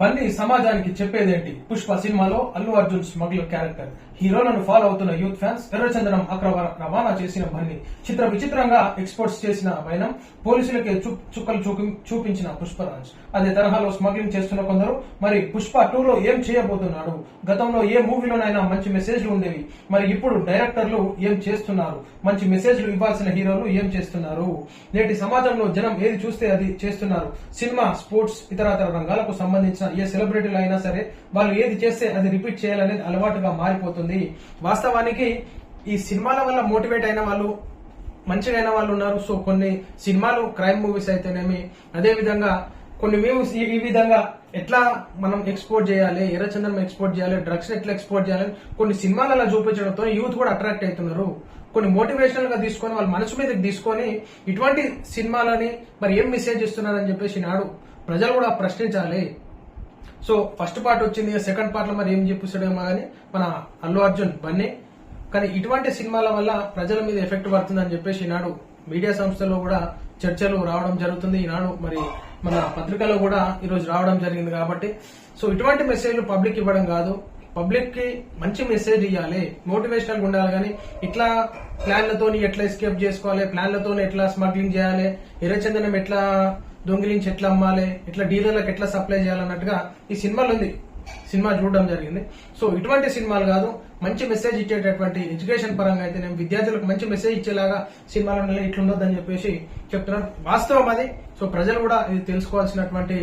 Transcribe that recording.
బన్నీ సమాజానికి చెప్పేదేంటి? పుష్ప సినిమాలో అల్లు అర్జున్ స్మగ్లర్ క్యారెక్టర్. హీరోలను ఫాలో అవుతున్న యూత్ ఫ్యాన్స్ ఎర్రచందనం అక్రమ రవాణా చేసిన బన్నీ. చిత్ర విచిత్రంగా ఎక్స్పోర్ట్స్ చేసిన వైనం పోలీసులకే చుక్కలు చూపి- చూపించిన పుష్పరాజ్. అదే తరహాలో స్మగ్లింగ్ చేస్తున్న కొందరు మరి పుష్ప టూ లో ఏం చేయబోతున్నాడు? గతంలో ఏ మూవీలోనైనా మంచి మెసేజ్లు ఉండేవి. మరి ఇప్పుడు డైరెక్టర్లు ఏం చేస్తున్నారు? మంచి మెసేజ్లు ఇవ్వాల్సిన హీరోలు ఏం చేస్తున్నారు? నేటి సమాజంలో జనం ఏది చూస్తే అది చేస్తున్నారు? సినిమా స్పోర్ట్స్ ఇతరతర రంగాలకు సంబంధించిన ఏ సెలబ్రిటీలు అయినా సరే వాళ్ళు ఏది చేస్తే అది రిపీట్ చేయాలనేది అలవాటుగా మారిపోతుంది. వాస్తవానికి ఈ సినిమాల వల్ల మోటివేట్ అయిన వాళ్ళు మంచిగా అయిన వాళ్ళు ఉన్నారు. సో కొన్ని సినిమాలు క్రైమ్ మూవీస్ అయితేనేమి అదేవిధంగా కొన్ని మూవీస్ ఈ విధంగా ఎట్లా మనం ఎక్స్పోర్ట్ చేయాలి ఎర్రచందనం ఎక్స్పోర్ట్ చేయాలి డ్రగ్స్ ఎట్లా ఎక్స్పోర్ట్ చేయాలి కొన్ని సినిమాలలో చూపించడంతో యూత్ కూడా అట్రాక్ట్ అవుతున్నారు. కొన్ని మోటివేషనల్గా తీసుకొని వాళ్ళ మనసు మీదకి తీసుకొని ఇటువంటి సినిమాలని మరి ఏం మెసేజ్ ఇస్తున్నారని చెప్పేసి నాడు ప్రజలు కూడా ప్రశ్నించాలి. సో ఫస్ట్ పార్ట్ వచ్చింది సెకండ్ పార్ట్లో మరి ఏం చెప్పిస్తాడేమో కానీ మన అల్లు అర్జున్ బన్నీ. కానీ ఇటువంటి సినిమాల వల్ల ప్రజల మీద ఎఫెక్ట్ పడుతుందని చెప్పేసి ఈనాడు మీడియా సంస్థల్లో కూడా చర్చలు రావడం జరుగుతుంది. ఈనాడు మరి మన పత్రికలో కూడా ఈరోజు రావడం జరిగింది కాబట్టి. సో ఇటువంటి మెసేజ్లు పబ్లిక్ ఇవ్వడం కాదు. పబ్లిక్కి మంచి మెసేజ్ ఇవ్వాలి మోటివేషనల్ ఉండాలి కానీ ఇట్లా ప్లాన్లతోని ఎట్లా ఎస్కేప్ చేసుకోవాలి? ప్లాన్లతో ఎట్లా స్మగ్లింగ్ చేయాలి? ఎర్రచందనం ఎట్లా దొంగిలించి ఎట్లా అమ్మాలి? ఎట్లా డీలర్లకు ఎట్లా సప్లై చేయాలన్నట్టుగా ఈ సినిమాలు ఉంది సినిమా చూడడం జరిగింది. సో ఇటువంటి సినిమాలు కాదు మంచి మెసేజ్ ఇచ్చేటటువంటి ఎడ్యుకేషన్ పరంగా అయితే నేను విద్యార్థులకు మంచి మెసేజ్ ఇచ్చేలాగా సినిమాలు ఇట్లుండొద్దని చెప్పేసి చెప్తున్నాను. వాస్తవం అది. సో ప్రజలు కూడా ఇది తెలుసుకోవాల్సినటువంటి